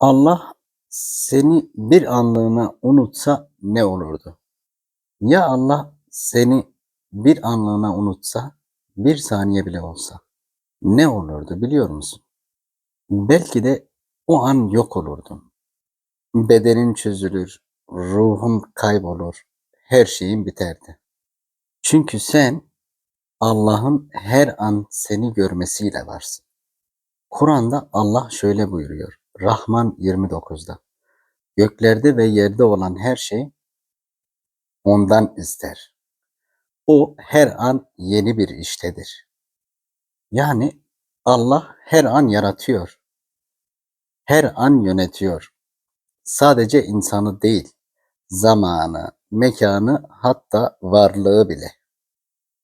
Allah seni bir anlığına unutsa ne olurdu? Ya Allah seni bir anlığına unutsa, bir saniye bile olsa ne olurdu biliyor musun? Belki de o an yok olurdun. Bedenin çözülür, ruhun kaybolur, her şeyin biterdi. Çünkü sen Allah'ın her an seni görmesiyle varsın. Kur'an'da Allah şöyle buyuruyor. Rahman 29'da. Göklerde ve yerde olan her şey ondan ister. O her an yeni bir iştedir. Yani Allah her an yaratıyor. Her an yönetiyor. Sadece insanı değil, zamanı, mekanı hatta varlığı bile.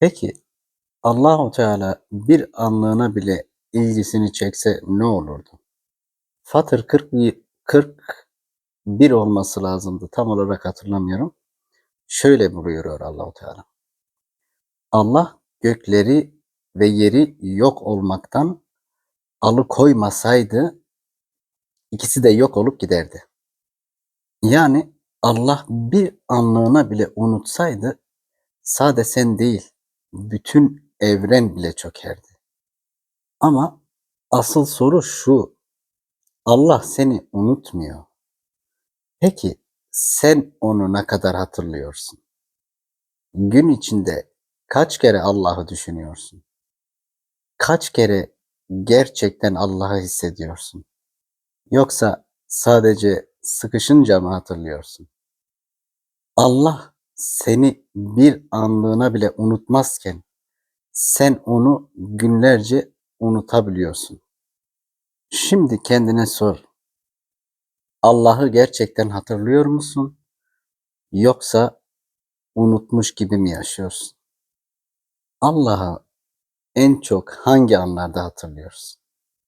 Peki Allahu Teala bir anlığına bile ilgisini çekse ne olurdu? Fatır 41, 41 olması lazımdı. Tam olarak hatırlamıyorum. Şöyle buyuruyor Allahu Teala. Allah gökleri ve yeri yok olmaktan alıkoymasaydı ikisi de yok olup giderdi. Yani Allah bir anlığına bile unutsaydı sade sen değil bütün evren bile çökerdi. Ama asıl soru şu. Allah seni unutmuyor. Peki sen onu ne kadar hatırlıyorsun? Gün içinde kaç kere Allah'ı düşünüyorsun? Kaç kere gerçekten Allah'ı hissediyorsun? Yoksa sadece sıkışınca mı hatırlıyorsun? Allah seni bir anlığına bile unutmazken sen onu günlerce unutabiliyorsun. Şimdi kendine sor. Allah'ı gerçekten hatırlıyor musun? Yoksa unutmuş gibi mi yaşıyorsun? Allah'ı en çok hangi anlarda hatırlıyorsun?